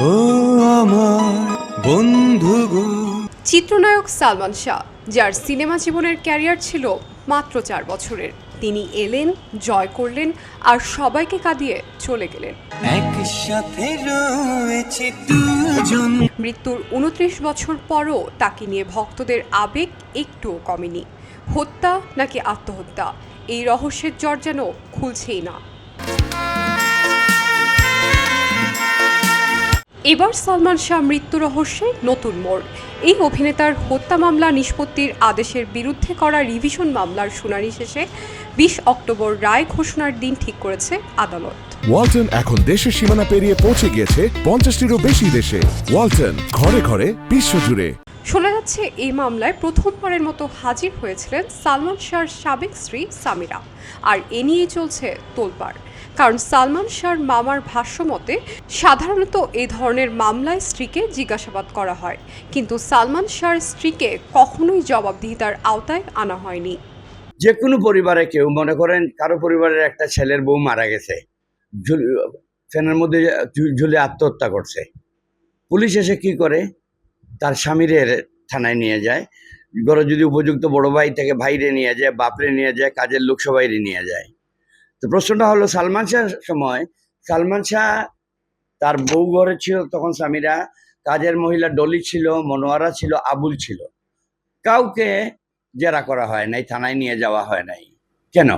ও আমার বন্ধু গো। চিত্রনায়ক সালমান শাহ যার সিনেমা জীবনের ক্যারিয়ার ছিল মাত্র চার বছরের। তিনি এলেন জয় করলেন আর সবাইকে কাঁদিয়ে চলে গেলেন। একসাথে রয়েছে দুজন। মৃত্যুর উনত্রিশ বছর পরও তাকে নিয়ে ভক্তদের আবেগ একটুও কমেনি। হত্যা নাকি আত্মহত্যা এই রহস্যের জ্বর যেন খুলছেই না। এবার সালমান শাহ মৃত্যু রহস্যে নতুন মোড়। এই অভিনেতার হত্যা মামলা নিষ্পত্তির আদেশের বিরুদ্ধে করা রিভিশন মামলার শুনানি শেষে বিশ অক্টোবর রায় ঘোষণার দিন ঠিক করেছে আদালত। ওয়ালটন এখন দেশের সীমানা পেরিয়ে পৌঁছে গিয়েছে পঞ্চাশটিরও বেশি দেশে। ওয়ালটন ঘরে ঘরে বিশ্বজুড়ে। শোনা যাচ্ছে এই মামলায় প্রথমবারের মতো হাজির হয়েছিলেন সালমান শাহর সাবেক স্ত্রী সামিরা। আর এ নিয়েই চলছে তোলপাড়। কারণ সালমান শাহর মামার ভাষ্য মতে, সাধারণত এই ধরনের মামলায় স্ত্রীকে জিজ্ঞাসাবাদ করা হয়। কিন্তু সালমান শাহর স্ত্রীকে কখনোই জবাবদিহিতার আওতায় আনা হয়নি। যে কোনো পরিবারে কেউ মনে করেন কারও পরিবারের একটা ছেলের বউ মারা গেছে ফ্যানের মধ্যে ঝুলে আত্মহত্যা করছে। পুলিশ এসে কি করে? তার স্বামীরে থানায় নিয়ে যায়। ঘরে যদি উপযুক্ত বড় ভাই থেকে ভাইরে নিয়ে যায়, বাপরে নিয়ে যায়, কাজের লোক সবাইরে নিয়ে যায়। তো প্রশ্নটা হলো, সালমান শাহ সময়, সালমান শাহ তার বউ ঘরে ছিল তখন স্বামীরা, কাজের মহিলা ডলি ছিল, মনোয়ারা ছিল, আবুল ছিল। কাউকে জেরা করা হয় নাই, থানায় নিয়ে যাওয়া হয় নাই। কেন?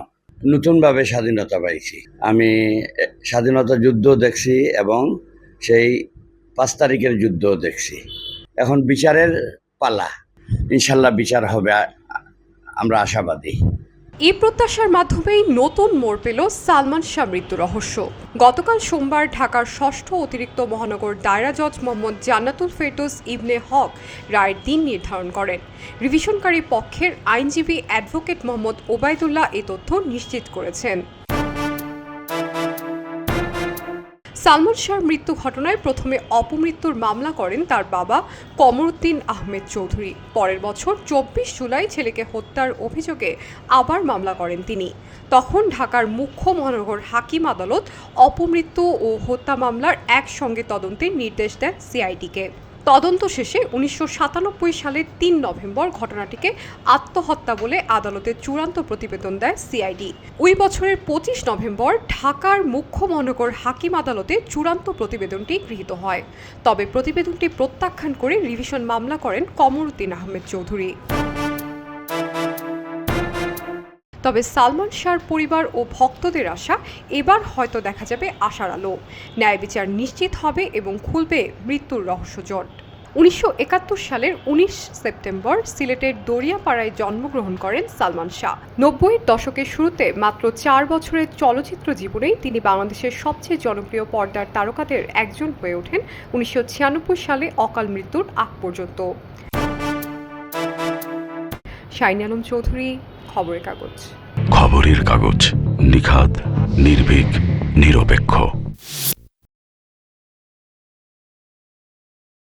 নতুনভাবে স্বাধীনতা পাইছি। আমি স্বাধীনতা যুদ্ধ দেখছি এবং সেই পাঁচ তারিখের যুদ্ধ দেখছি। এখন বিচারের পালা। ইনশাল্লাহ বিচার হবে আমরা আশাবাদী। এই প্রত্যাশার মাধ্যমেই নতুন মোড় পেল সালমান শাহ মৃত্যু রহস্য। গতকাল সোমবার ঢাকার ষষ্ঠ অতিরিক্ত মহানগর দায়রা জজ মোহাম্মদ জান্নাতুল ফেরদোস ইবনে হক রায়ের দিন নির্ধারণ করেন। রিভিশনকারী পক্ষের আইনজীবী অ্যাডভোকেট মোহাম্মদ ওবায়দুল্লাহ এ তথ্য নিশ্চিত করেছেন। সালমান শাহর মৃত্যু ঘটনায় প্রথমে অপমৃত্যুর মামলা করেন তার বাবা কমরুদ্দিন আহমেদ চৌধুরী। পরের বছর চব্বিশ জুলাই ছেলেকে হত্যার অভিযোগে আবার মামলা করেন তিনি। তখন ঢাকার মুখ্য মহানগর হাকিম আদালত অপমৃত্যু ও হত্যা মামলার একসঙ্গে তদন্তের নির্দেশ দেন সিআইডিকে। তদন্ত শেষে উনিশশো সাতানব্বই সালের তিন নভেম্বর ঘটনাটিকে আত্মহত্যা বলে আদালতে চূড়ান্ত প্রতিবেদন দেয় সিআইডি। ওই বছরের পঁচিশ নভেম্বর ঢাকার মুখ্য মহানগর হাকিম আদালতে চূড়ান্ত প্রতিবেদনটি গৃহীত হয়। তবে প্রতিবেদনটি প্রত্যাখ্যান করে রিভিশন মামলা করেন কমরুদ্দিন আহমেদ চৌধুরী। তবে সালমান শাহর পরিবার ও ভক্তদের আশা এবার হয়তো দেখা যাবে আশার আলো। ন্যায় বিচার নিশ্চিত হবে এবং খুলবে মৃত্যুর রহস্যজট উনিশশো একাত্তর সালের উনিশ সেপ্টেম্বর সিলেটের দরিয়াপাড়ায় জন্মগ্রহণ করেন সালমান শাহ। নব্বইয়ের দশকের শুরুতে মাত্র চার বছরের চলচ্চিত্র জীবনেই তিনি বাংলাদেশের সবচেয়ে জনপ্রিয় পর্দার তারকাদের একজন হয়ে ওঠেন। উনিশশো ছিয়ানব্বই সালে অকাল মৃত্যুর আগ পর্যন্ত। শাইন আলম চৌধুরী খবরের কাগজ। খবরের কাগজ নিখাদ নির্ভীক নিরপেক্ষ।